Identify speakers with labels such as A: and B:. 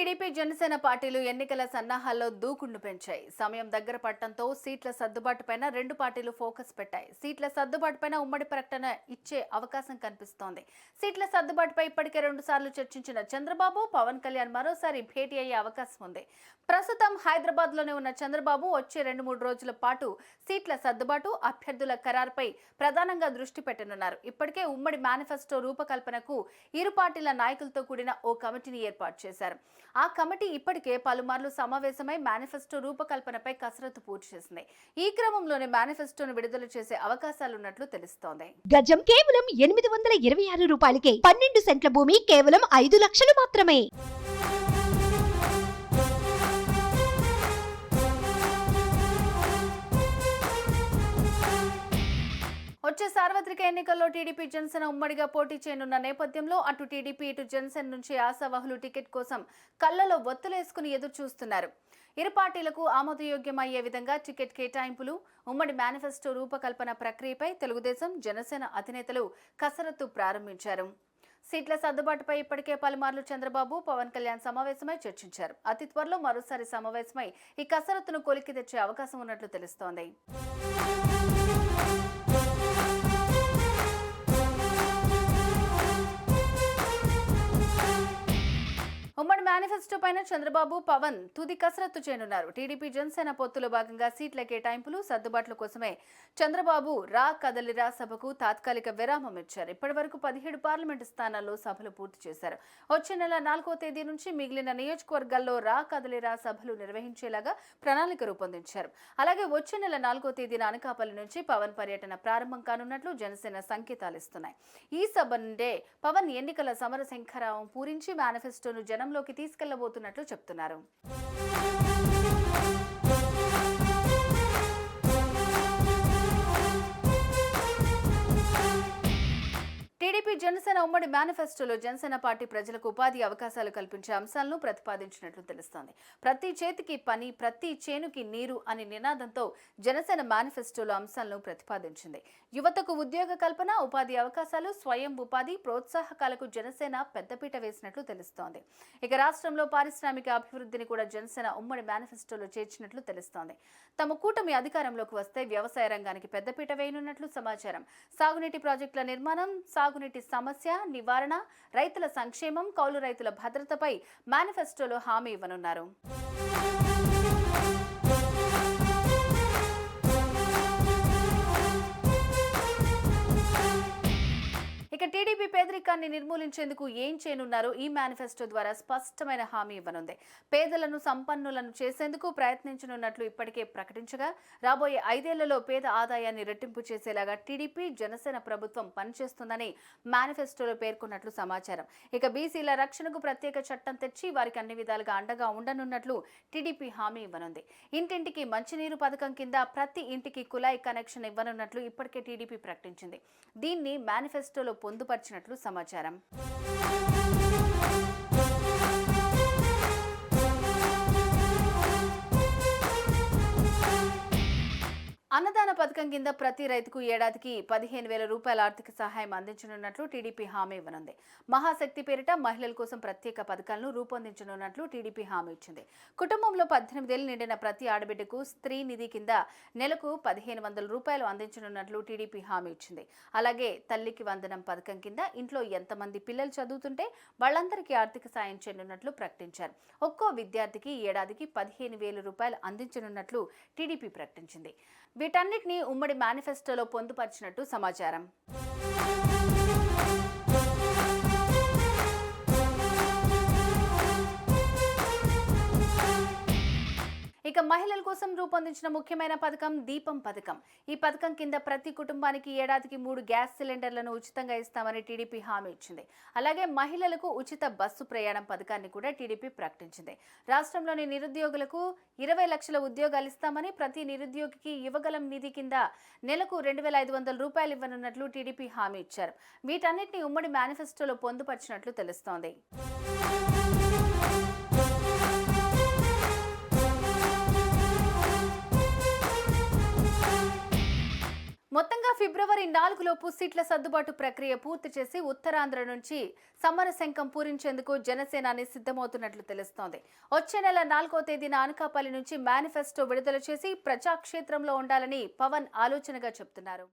A: TDP Janasena పార్టీలు ఎన్నికల సన్నాహాల్లో దూకుండు పెంచాయి. సమయం దగ్గర పడటంతో సీట్ల సర్దుబాటుపైన రెండు పార్టీలు ఫోకస్ పెట్టాయి. సీట్ల సర్దుబాటుపైన ఉమ్మడి ప్రకటన ఇచ్చే అవకాశం కనిపిస్తోంది. సీట్ల సర్దుబాటుపై ఇప్పటికే రెండు సార్లు చర్చించిన చంద్రబాబు పవన్ కళ్యాణ్ మరోసారి భేటీ అయ్యే అవకాశం ఉంది. ప్రస్తుతం హైదరాబాద్లోనే ఉన్న చంద్రబాబు వచ్చే రెండు మూడు రోజుల పాటు సీట్ల సర్దుబాటు అభ్యర్థుల ఖరారుపై ప్రధానంగా దృష్టి పెట్టనున్నారు. ఇప్పటికే ఉమ్మడి మేనిఫెస్టో రూపకల్పనకు ఇరు పార్టీల నాయకులతో కూడిన ఓ కమిటీని ఏర్పాటు చేశారు. ఆ కమిటీ ఇప్పటికే పలుమార్లు సమావేశమై మేనిఫెస్టో రూపకల్పనపై కసరత్తు పూర్తి చేసింది. ఈ క్రమంలోనే మేనిఫెస్టోను విడుదల చేసే అవకాశాలున్నట్లు తెలుస్తోంది.
B: గజం కేవలం ఎనిమిది వందల ఇరవై ఆరు రూపాయలకే పన్నెండు సెంట్ల భూమి కేవలం ఐదు లక్షలు మాత్రమే.
A: వచ్చే సార్వత్రిక ఎన్నికల్లో టీడీపీ జనసేన ఉమ్మడిగా పోటీ చేయనున్న నేపథ్యంలో అటు టీడీపీ ఇటు జనసేన నుంచి ఆశావహులు టికెట్ కోసం కళ్ళలో ఒత్తులేసుకుని ఎదురు చూస్తున్నారు ఇరు పార్టీలకు ఆమోదయోగ్యమయ్యే విధంగా టికెట్ కేటాయింపులు ఉమ్మడి మేనిఫెస్టో రూపకల్పన ప్రక్రియపై తెలుగుదేశం జనసేన అధినేతలు కసరత్తు ప్రారంభించారు. సీట్ల సర్దుబాటుపై ఇప్పటికే పలుమార్లు చంద్రబాబు పవన్ కళ్యాణ్ సమావేశమై చర్చించారు. అతి త్వరలో మరోసారి సమావేశమై ఈ కసరత్తును కొలికి తెచ్చే అవకాశం ఉన్నట్లు తెలుస్తోంది. ఉమ్మడి మేనిఫెస్టో పైన చంద్రబాబు పవన్ తుది కసరత్తు చేయనున్నారు. టీడీపీ జనసేన పొత్తులో భాగంగా సీట్ల కేటాయింపులు సర్దుబాట్ల కోసమే చంద్రబాబు రా కదలిరా సభకు తాత్కాలిక విరామం ఇచ్చారు. ఇప్పటి వరకు పదిహేడు పార్లమెంటు స్థానాల్లో సభలు పూర్తి చేశారు. వచ్చే నెల నాలుగో తేదీ నుంచి మిగిలిన నియోజకవర్గాల్లో రా కదలిరా సభలు నిర్వహించేలాగా ప్రణాళిక రూపొందించారు. అలాగే వచ్చే నెల నాలుగో తేదీన అనకాపల్లి నుంచి పవన్ పర్యటన ప్రారంభం కానున్నట్లు జనసేన సంకేతాలు ఇస్తున్నాయి. ఈ సభ నుండే పవన్ ఎన్నికల సమర శంఖరావం పూరించి మేనిఫెస్టోను జనం రంగంలోకి తీసుకెళ్ళబోతున్నట్లు చెప్తున్నారు. టీడీపీ జనసేన ఉమ్మడి మేనిఫెస్టోలో జనసేన పార్టీ ప్రజలకు ఉపాధి అవకాశాలు కల్పించే అంశాలను ప్రతిపాదించినట్లు తెలుస్తోంది. ప్రతి చేతికి పని ప్రతి చేనుకి నీరు అనే నినాదంతో జనసేన మేనిఫెస్టోలో అంశాలను ప్రతిపాదించింది. యువతకు ఉద్యోగ కల్పన ఉపాధి అవకాశాలు స్వయం ఉపాధి ప్రోత్సాహకాలకు జనసేన పెద్దపీట వేసినట్లు తెలుస్తోంది. ఇక రాష్ట్రంలో పారిశ్రామిక అభివృద్ధిని కూడా జనసేన ఉమ్మడి మేనిఫెస్టోలో చేర్చినట్లు తెలుస్తోంది. తమ కూటమి అధికారంలోకి వస్తే వ్యవసాయ రంగానికి పెద్దపీట వేయనున్నట్లు సమాచారం. సాగునీటి ప్రాజెక్టుల నిర్మాణం తాగునీటి సమస్య నివారణ రైతుల సంక్షేమం కౌలు రైతుల భద్రతపై మేనిఫెస్టోలో హామీ ఇవ్వనున్నారు. పేదరికాన్ని నిర్మూలించేందుకు ఏం చేయనున్నారో ఈ మేనిఫెస్టో ద్వారా స్పష్టమైన హామీ ఇవ్వనుంది. పేదలను సంపన్నులను చేసేందుకు ప్రయత్నించనున్నట్లు ఇప్పటికే ప్రకటించగా రాబోయే ఐదేళ్ళలో పేద ఆదాయాన్ని రెట్టింపు చేసేలాగా టీడీపీ జనసేన ప్రభుత్వం పనిచేస్తుందని మేనిఫెస్టోలో పేర్కొన్నట్లు సమాచారం. ఇక బీసీల రక్షణకు ప్రత్యేక చట్టం తెచ్చి వారికి అన్ని విధాలుగా అండగా ఉండనున్నట్లు టీడీపీ హామీ ఇవ్వనుంది. ఇంటింటికి మంచినీరు పథకం కింద ప్రతి ఇంటికి కులాయి కనెక్షన్ ఇవ్వనున్నట్లు ఇప్పటికే టీడీపీ ప్రకటించింది. దీన్ని మేనిఫెస్టోలో పొందుపరిచినట్లు సమాచారం. సమాచారం. అన్నదాన పథకం కింద ప్రతి రైతుకు ఏడాదికి పదిహేను వేల రూపాయల ఆర్థిక సహాయం అందించనున్నట్లు టీడీపీ హామీ ఇవ్వనుంది. మహాశక్తి పేరిట మహిళల కోసం ప్రత్యేక పథకాలను రూపొందించనున్నట్లు టీడీపీ హామీ ఇచ్చింది. కుటుంబంలో పద్దెనిమిదేళ్ళు నిండిన ప్రతి ఆడబిడ్డకు స్త్రీ నిధి కింద నెలకు పదిహేను వందల రూపాయలు అందించనున్నట్లు టీడీపీ హామీ ఇచ్చింది. అలాగే తల్లికి వందనం పథకం కింద ఇంట్లో ఎంతమంది పిల్లలు చదువుతుంటే వాళ్ళందరికీ ఆర్థిక సాయం చేయనున్నట్లు ప్రకటించారు. ఒక్కో విద్యార్థికి ఏడాదికి పదిహేను వేల రూపాయలు అందించనున్నట్లు టీడీపీ ప్రకటించింది. వీటన్నిటిని ఉమ్మడి మేనిఫెస్టోలో పొందుపరిచినట్టు సమాచారం. మహిళల కోసం రూపొందించిన ముఖ్యమైన పథకం దీపం పథకం. ఈ పథకం కింద ప్రతి కుటుంబానికి ఏడాదికి మూడు గ్యాస్ సిలిండర్లను ఉచితంగా ఇస్తామని టీడీపీ హామీ ఇచ్చింది. అలాగే మహిళలకు ఉచిత బస్సు ప్రయాణం పథకాన్ని కూడా టీడీపీ ప్రకటించింది. రాష్ట్రంలోని నిరుద్యోగులకు ఇరవై లక్షల ఉద్యోగాలు ఇస్తామని ప్రతి నిరుద్యోగికి యువగలం నిధి కింద నెలకు రెండు వేల ఐదు వందల రూపాయలు ఇవ్వనున్నట్లు టీడీపీ హామీ ఇచ్చారు. వీటన్నిటిని ఉమ్మడి మేనిఫెస్టోలో పొందుపరిచినట్లు తెలుస్తోంది. మొత్తంగా ఫిబ్రవరి నాలుగులోపు సీట్ల సర్దుబాటు ప్రక్రియ పూర్తి చేసి ఉత్తరాంధ్ర నుంచి సమరశంఖం పూరించేందుకు జనసేనాని సిద్ధమవుతున్నట్లు తెలుస్తోంది. వచ్చే నెల నాలుగో తేదీన అనకాపల్లి నుంచి మేనిఫెస్టో విడుదల చేసి ప్రజాక్షేత్రంలో ఉండాలని పవన్ ఆలోచనగా చెబుతున్నారు